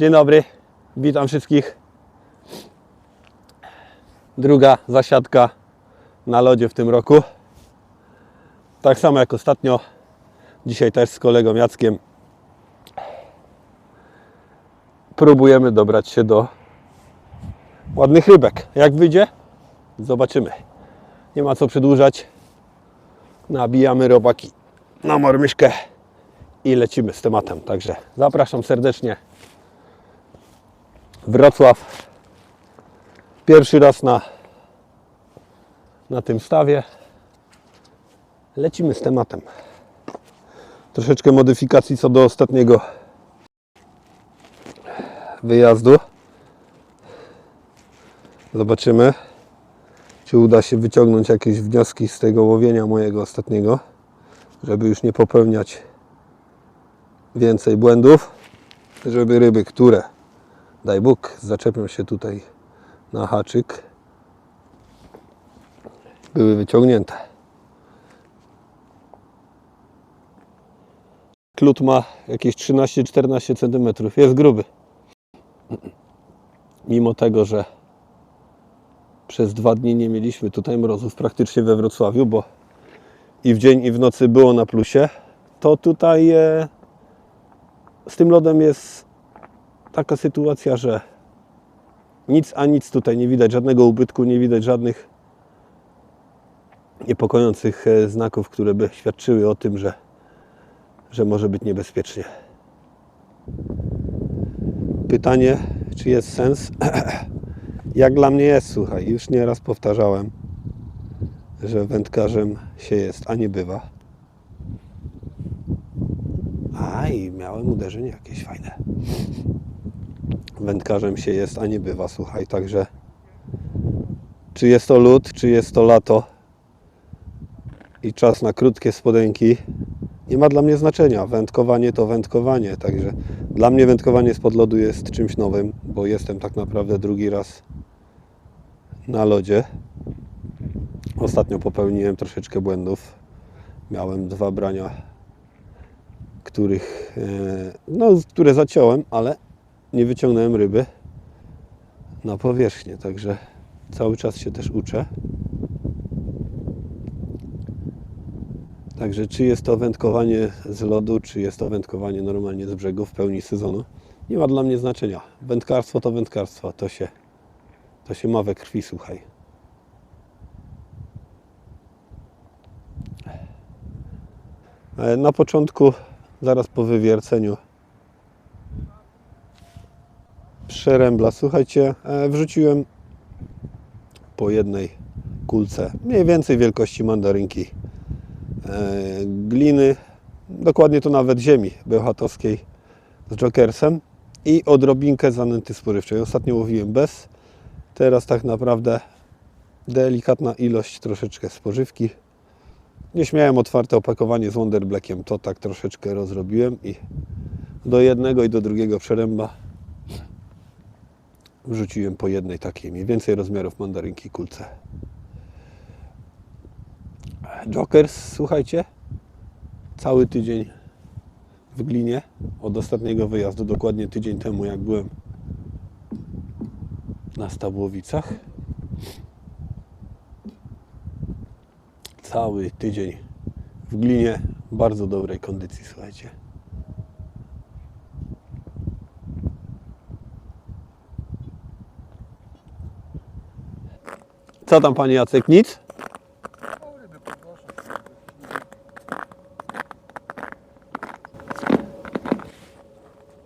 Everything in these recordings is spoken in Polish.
Dzień dobry, witam wszystkich. Druga zasiadka na lodzie w tym roku. Tak samo jak ostatnio. Dzisiaj też z kolegą Jackiem próbujemy dobrać się do ładnych rybek. Jak wyjdzie? Zobaczymy. Nie ma co przedłużać. Nabijamy robaki na marmyszkę i lecimy z tematem. Także zapraszam serdecznie. Wrocław. Pierwszy raz na, na tym stawie. Lecimy z tematem. Troszeczkę modyfikacji co do ostatniego wyjazdu. Zobaczymy, czy uda się wyciągnąć jakieś wnioski z tego łowienia mojego ostatniego, żeby już nie popełniać więcej błędów, żeby ryby, które, daj Bóg, zaczepią się tutaj na haczyk, były wyciągnięte. Klut ma jakieś 13-14 cm, jest gruby. Mimo tego, że przez dwa dni nie mieliśmy tutaj mrozów praktycznie we Wrocławiu, bo i w dzień i w nocy było na plusie, to tutaj e, z tym lodem jest taka sytuacja, że nic a nic tutaj nie widać, żadnego ubytku, nie widać żadnych niepokojących e, znaków, które by świadczyły o tym, że, że może być niebezpiecznie. Pytanie, czy jest sens? Jak dla mnie jest, słuchaj, już nieraz powtarzałem, że wędkarzem się jest, a nie bywa. Aj, miałem uderzenie jakieś fajne. Wędkarzem się jest, a nie bywa, słuchaj, także czy jest to lód, czy jest to lato i czas na krótkie spodenki, nie ma dla mnie znaczenia. Wędkowanie to wędkowanie, także dla mnie wędkowanie spod lodu jest czymś nowym, bo jestem tak naprawdę drugi raz na lodzie. Ostatnio popełniłem troszeczkę błędów. Miałem dwa brania, których, e, no, które zaciąłem, ale nie wyciągnąłem ryby na powierzchnię, także cały czas się też uczę. Także czy jest to wędkowanie z lodu, czy jest to wędkowanie normalnie z brzegu w pełni sezonu, nie ma dla mnie znaczenia. Wędkarstwo to wędkarstwo, to się, to się ma we krwi, słuchaj. E, Na początku, zaraz po wywierceniu przerębla, słuchajcie, e, wrzuciłem po jednej kulce, mniej więcej wielkości mandarynki e, gliny, dokładnie to nawet ziemi bełchatowskiej z jokersem i odrobinkę zanęty spożywczej. Ostatnio łowiłem bez, teraz tak naprawdę delikatna ilość troszeczkę spożywki. Nie śmiałem otwarte opakowanie z Wonder Blackiem, to tak troszeczkę rozrobiłem i do jednego i do drugiego przeręba wrzuciłem po jednej takiej mniej więcej rozmiarów mandarynki kulce. Jokers, słuchajcie, cały tydzień w glinie od ostatniego wyjazdu, dokładnie tydzień temu, jak byłem na Stabłowicach. Cały tydzień w glinie, bardzo dobrej kondycji, słuchajcie. Co tam, panie Jacek? Nic?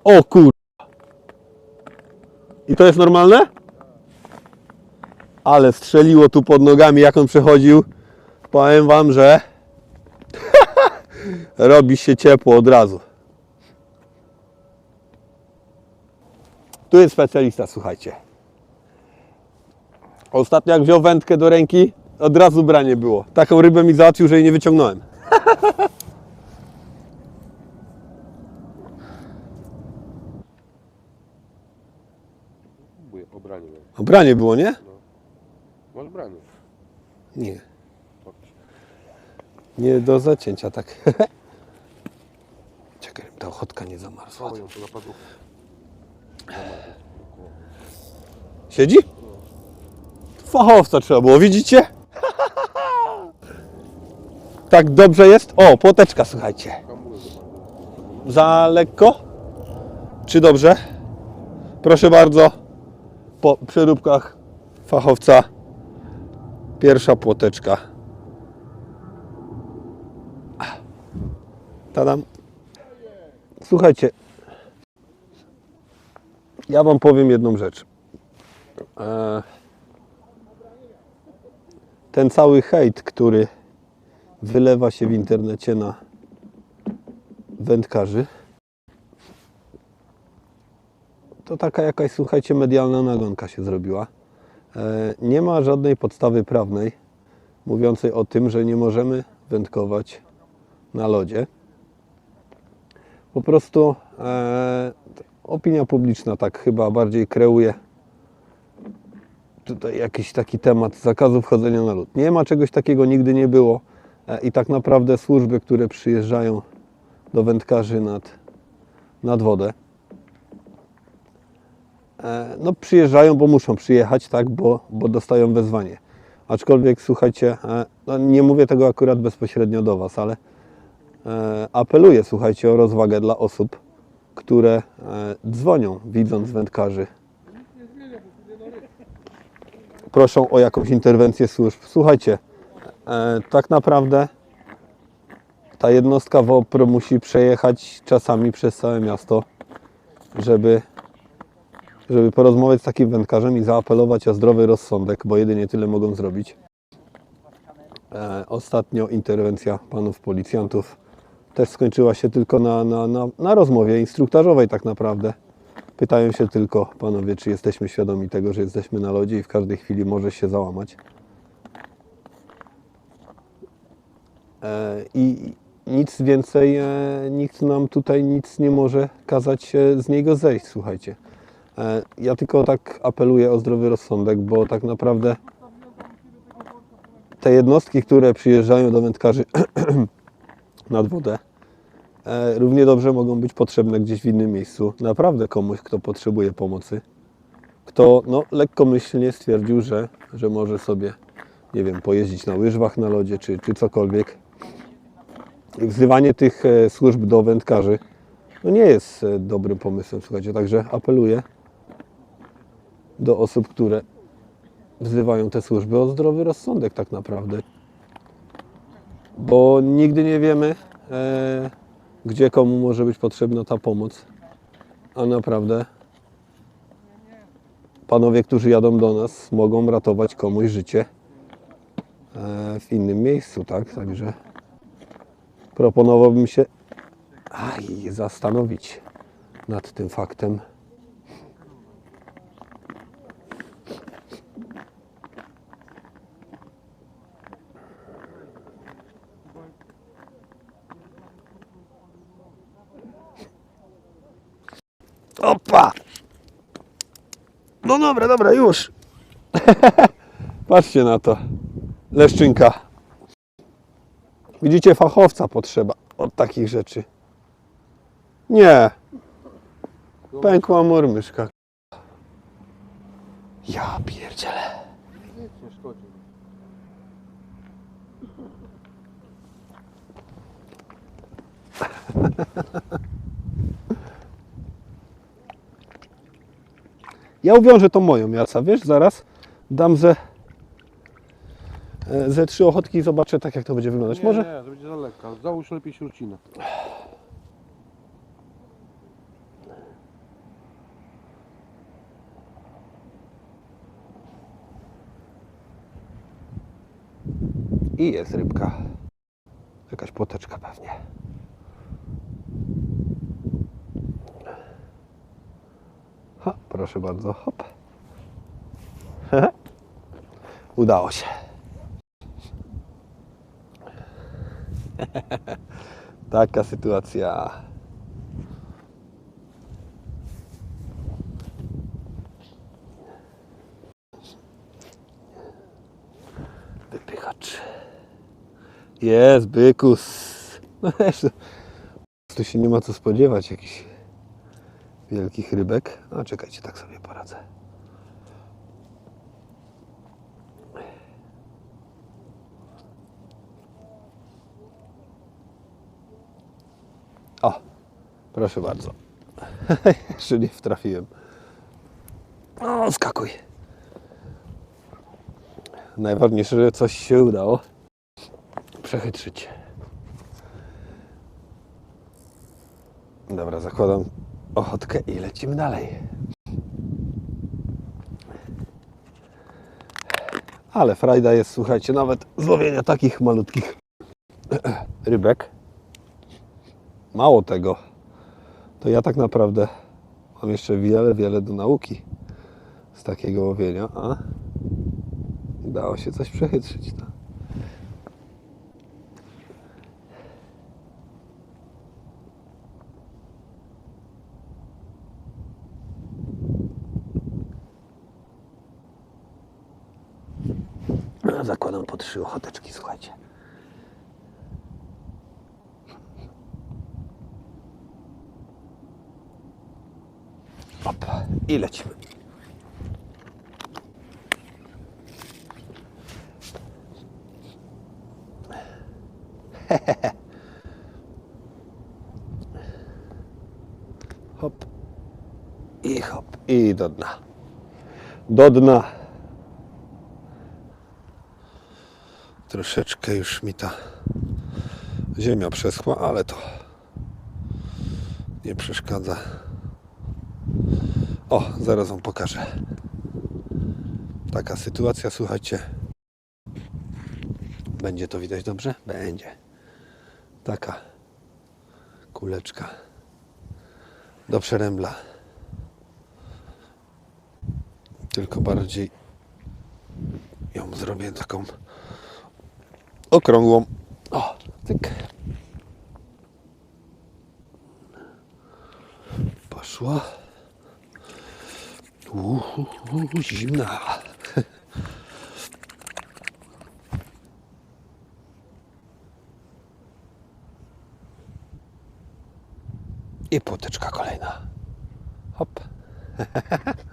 O kur... I to jest normalne? Ale strzeliło tu pod nogami, jak on przechodził. Powiem wam, że robi się ciepło od razu. Tu jest specjalista, słuchajcie. Ostatnio jak wziął wędkę do ręki, od razu branie było. Taką rybę mi załatwił, że jej nie wyciągnąłem. Próbuję, o branie miałem. O, branie było, nie? Masz branie. Nie. Nie do zacięcia, tak. Czekaj, ta ochotka nie zamarzła. Siedzi? Fachowca trzeba było, widzicie? tak dobrze jest? O, płoteczka, słuchajcie. Za lekko? Czy dobrze? Proszę bardzo, po przeróbkach fachowca pierwsza płoteczka. Tadam. Słuchajcie, ja Wam powiem jedną rzecz. E, Ten cały hejt, który wylewa się w internecie na wędkarzy, to taka jakaś, słuchajcie, medialna nagonka się zrobiła. E, Nie ma żadnej podstawy prawnej mówiącej o tym, że nie możemy wędkować na lodzie. Po prostu e, opinia publiczna tak chyba bardziej kreuje tutaj jakiś taki temat zakazu wchodzenia na lód. Nie ma czegoś takiego, nigdy nie było. E, I tak naprawdę służby, które przyjeżdżają do wędkarzy nad, nad wodę, e, no przyjeżdżają, bo muszą przyjechać, tak, bo, bo dostają wezwanie. Aczkolwiek słuchajcie, e, no nie mówię tego akurat bezpośrednio do Was, ale apeluję, słuchajcie, o rozwagę dla osób, które dzwonią, widząc wędkarzy. Proszą o jakąś interwencję służb. Słuchajcie, e, tak naprawdę ta jednostka WOPR musi przejechać czasami przez całe miasto, żeby, żeby porozmawiać z takim wędkarzem i zaapelować o zdrowy rozsądek, bo jedynie tyle mogą zrobić. E, ostatnio interwencja panów policjantów też skończyła się tylko na, na, na, na rozmowie instruktażowej tak naprawdę. Pytają się tylko panowie, czy jesteśmy świadomi tego, że jesteśmy na lodzie i w każdej chwili może się załamać. E, I nic więcej, e, nikt nam tutaj nic nie może kazać z niego zejść, słuchajcie. E, Ja tylko tak apeluję o zdrowy rozsądek, bo tak naprawdę te jednostki, które przyjeżdżają do wędkarzy nad wodę, równie dobrze mogą być potrzebne gdzieś w innym miejscu. Naprawdę komuś, kto potrzebuje pomocy, kto no, lekkomyślnie stwierdził, że, że może sobie, nie wiem, pojeździć na łyżwach na lodzie czy, czy cokolwiek. Wzywanie tych e, służb do wędkarzy no nie jest e, dobrym pomysłem, słuchajcie. Także apeluję do osób, które wzywają te służby o zdrowy rozsądek tak naprawdę. Bo nigdy nie wiemy, e, gdzie komu może być potrzebna ta pomoc. A naprawdę panowie, którzy jadą do nas, mogą ratować komuś życie e, w innym miejscu, tak? Także proponowałbym się aj, zastanowić nad tym faktem. No dobra, dobra, już. Patrzcie na to. Leszczynka. Widzicie, fachowca potrzeba od takich rzeczy. Nie. Pękła murmyszka. Ja pierdzielę. Nic nie szkodzi. Ja uwiążę to moją jaca, wiesz, zaraz dam ze, e, ze trzy ochotki i zobaczę tak jak to będzie wyglądać. Nie, Może? nie, to będzie za lekka. Załóż lepiej śrucinę. I jest rybka. Jakaś płoteczka pewnie. Ha, proszę bardzo, hop. Udało się. Taka sytuacja. Wypychacz. Jest, bykus. No wiesz, tu się nie ma co spodziewać. Jakiś wielkich rybek. A czekajcie, tak sobie poradzę. O, proszę bardzo. Jeszcze nie wtrafiłem. O, skakuj. Najważniejsze, że coś się udało przechytrzyć. Dobra, zakładam ochotkę i lecimy dalej. Ale frajda jest, słuchajcie, nawet złowienia takich malutkich rybek. Mało tego, to ja tak naprawdę mam jeszcze wiele, wiele do nauki z takiego łowienia, a udało się coś przechytrzyć. No, Zakładam po trzy ochoteczki, słuchajcie. Op, i lecimy. Hop. I hop. I do dna. Do dna. Troszeczkę już mi ta ziemia przeschła, ale to nie przeszkadza. O, zaraz wam pokażę. Taka sytuacja, słuchajcie. Będzie to widać dobrze? Będzie. Taka kuleczka do przerębla. Tylko bardziej ją zrobię taką okrągłą. O, tyk. Poszła. Uhu, zimna. I płoteczka kolejna. Hop.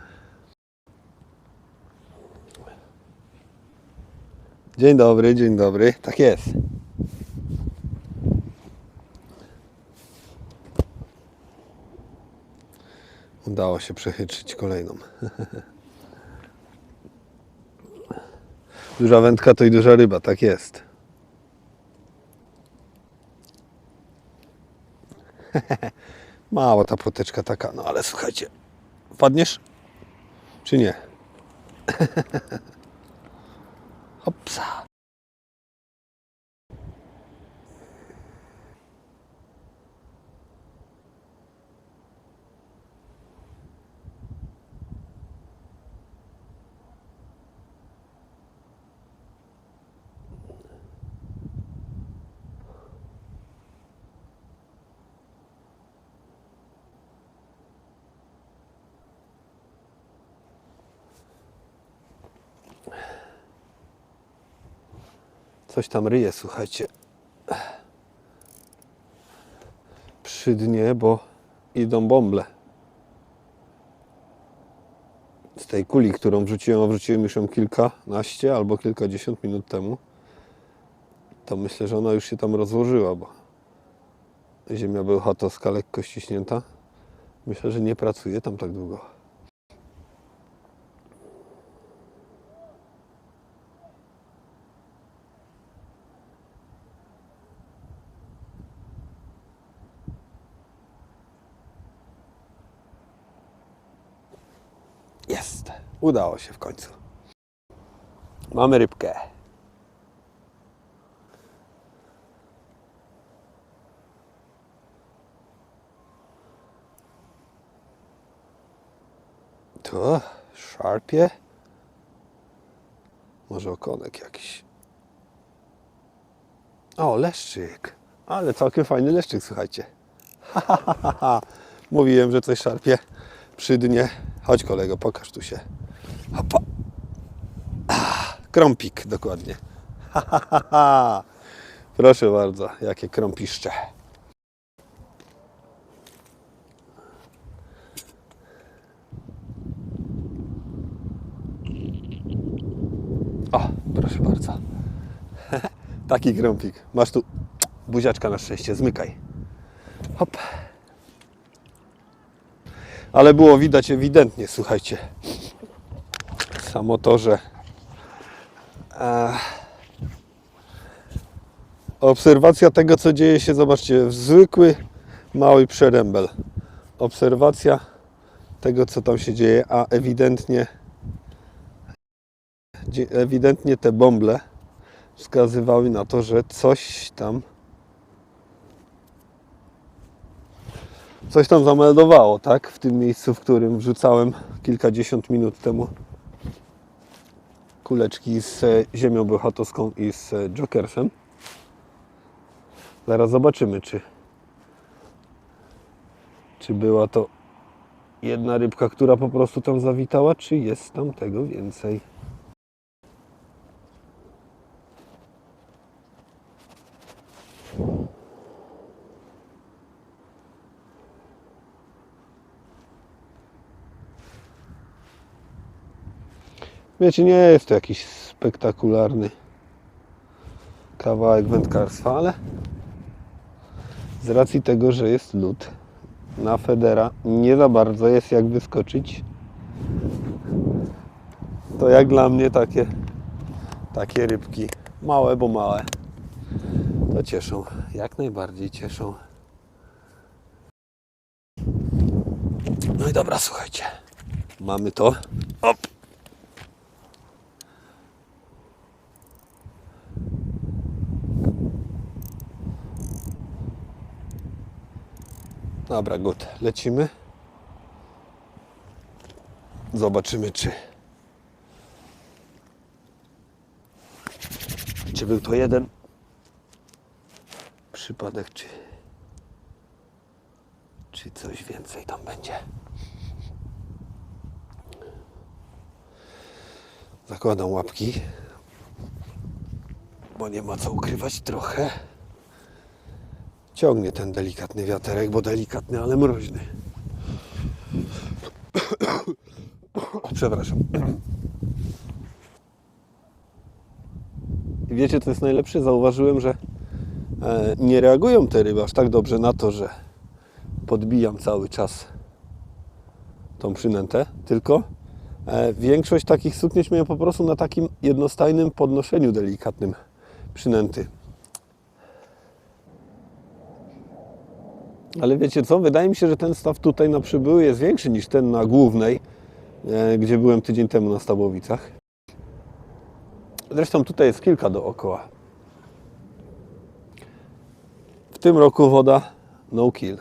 Dzień dobry, dzień dobry. Tak jest. Udało się przechytrzyć kolejną. Duża wędka to i duża ryba, tak jest. Mała ta płoteczka taka, no ale słuchajcie, wpadniesz? Czy nie? Hopsa. Coś tam ryje, słuchajcie. Przy dnie, bo idą bąble. Z tej kuli, którą wrzuciłem, a wrzuciłem już ją kilkanaście albo kilkadziesiąt minut temu, to myślę, że ona już się tam rozłożyła, bo ziemia bełchatowska lekko ściśnięta. Myślę, że nie pracuje tam tak długo. Jest. Udało się w końcu. Mamy rybkę. To szarpie. Może okonek jakiś. O, leszczyk. Ale całkiem fajny leszczyk, słuchajcie. Ha, ha, ha, ha. Mówiłem, że coś szarpie przy dnie. Chodź kolego, pokaż tu się. Hopa. Ah, krąpik dokładnie. Ha, ha, ha, ha. Proszę bardzo, jakie krąpiszcze. O, proszę bardzo. Taki krąpik. Masz tu buziaczka na szczęście, zmykaj. Hop. Ale było widać ewidentnie, słuchajcie. Samo to, że e, obserwacja tego, co dzieje się, zobaczcie, zwykły mały przerębel. Obserwacja tego, co tam się dzieje, a ewidentnie ewidentnie te bąble wskazywały na to, że coś tam coś tam zameldowało, tak? W tym miejscu, w którym wrzucałem kilkadziesiąt minut temu kuleczki z e, ziemią bełchatowską i z e, jokersem. Zaraz zobaczymy, czy czy była to jedna rybka, która po prostu tam zawitała, czy jest tam tego więcej. Wiecie, nie jest to jakiś spektakularny kawałek wędkarstwa, ale z racji tego, że jest lód na Federa, nie za bardzo jest jak wyskoczyć. To jak dla mnie takie, takie rybki, małe, bo małe, to cieszą, jak najbardziej cieszą. No i dobra, słuchajcie, mamy to. Op. Dobra, gut. Lecimy. Zobaczymy, czy. Czy był to jeden przypadek, czy. Czy coś więcej tam będzie. Zakładam łapki, bo nie ma co ukrywać trochę. Ciągnie ten delikatny wiaterek, bo delikatny, ale mroźny. Przepraszam. Wiecie, co jest najlepsze? Zauważyłem, że e, nie reagują te ryby aż tak dobrze na to, że podbijam cały czas tą przynętę, tylko e, większość takich suknieć miałem po prostu na takim jednostajnym podnoszeniu delikatnym przynęty. Ale wiecie co? Wydaje mi się, że ten staw tutaj na przybyły jest większy niż ten na głównej, e, gdzie byłem tydzień temu na Stabowicach. Zresztą tutaj jest kilka dookoła. W tym roku woda no kill.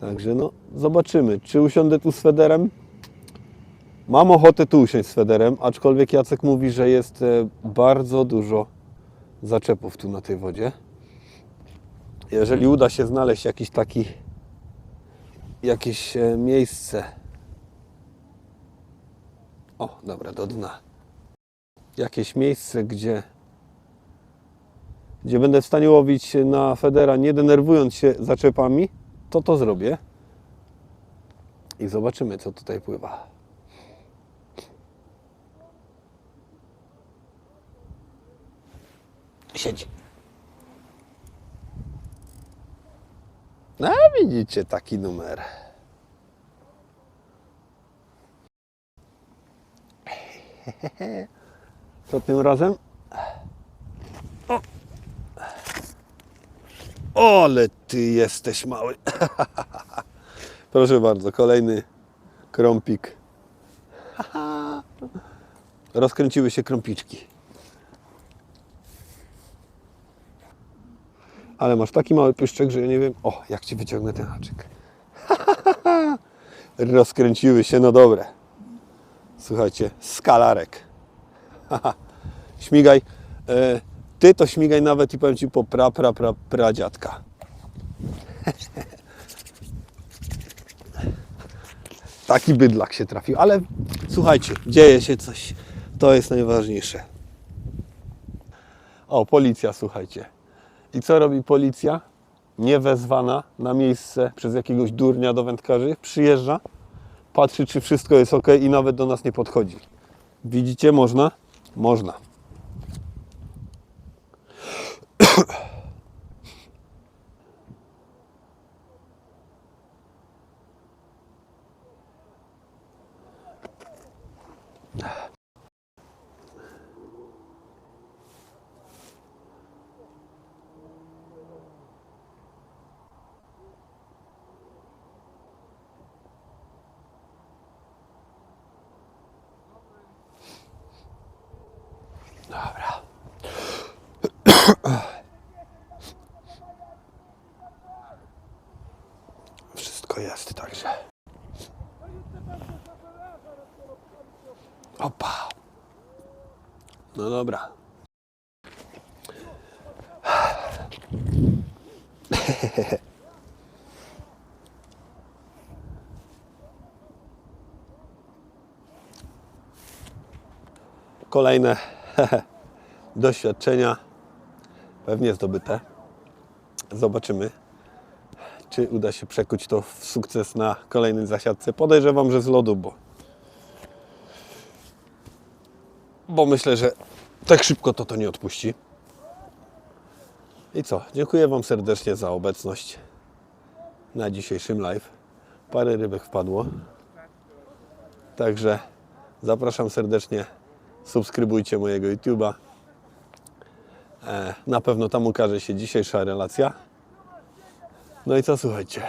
Także no, zobaczymy, czy usiądę tu z Federem. Mam ochotę tu usiąść z Federem, aczkolwiek Jacek mówi, że jest e, bardzo dużo zaczepów tu na tej wodzie jeżeli uda się znaleźć jakiś taki jakieś e, miejsce. O, dobra, do dna. Jakieś miejsce, gdzie gdzie będę w stanie łowić na Federa nie denerwując się zaczepami, to to zrobię. I zobaczymy co tutaj pływa. Siedzi No widzicie taki numer. Co tym razem? O! ale ty jesteś mały. Proszę bardzo, kolejny krąpik. Rozkręciły się krąpiczki. Ale masz taki mały pyszczek, że ja nie wiem, o, jak ci wyciągnę ten haczyk. Rozkręciły się, no dobre. Słuchajcie, skalarek. śmigaj. E, ty to śmigaj nawet i powiem ci po pra, pra, pra, pradziadka. Taki bydlak się trafił, ale słuchajcie, dzieje się coś. To jest najważniejsze. O, policja, słuchajcie. I co robi policja? Niewezwana na miejsce przez jakiegoś durnia do wędkarzy, przyjeżdża, patrzy, czy wszystko jest ok i nawet do nas nie podchodzi. Widzicie, można? Można. Wszystko jest, także. Opa. No dobra. Kolejne doświadczenia, pewnie zdobyte. Zobaczymy, czy uda się przekuć to w sukces na kolejnej zasiadce. Podejrzewam, że z lodu, bo, bo myślę, że tak szybko to to nie odpuści. I co? Dziękuję Wam serdecznie za obecność na dzisiejszym live. Parę rybek wpadło. Także zapraszam serdecznie. Subskrybujcie mojego YouTube'a. E, Na pewno tam ukaże się dzisiejsza relacja. No i co słuchajcie?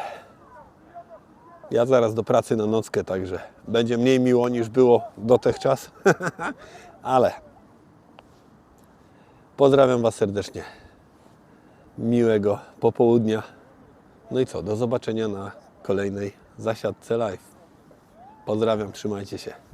Ja zaraz do pracy na nockę, także będzie mniej miło niż było dotychczas. Ale pozdrawiam Was serdecznie. Miłego popołudnia. No i co? Do zobaczenia na kolejnej zasiadce live. Pozdrawiam, trzymajcie się.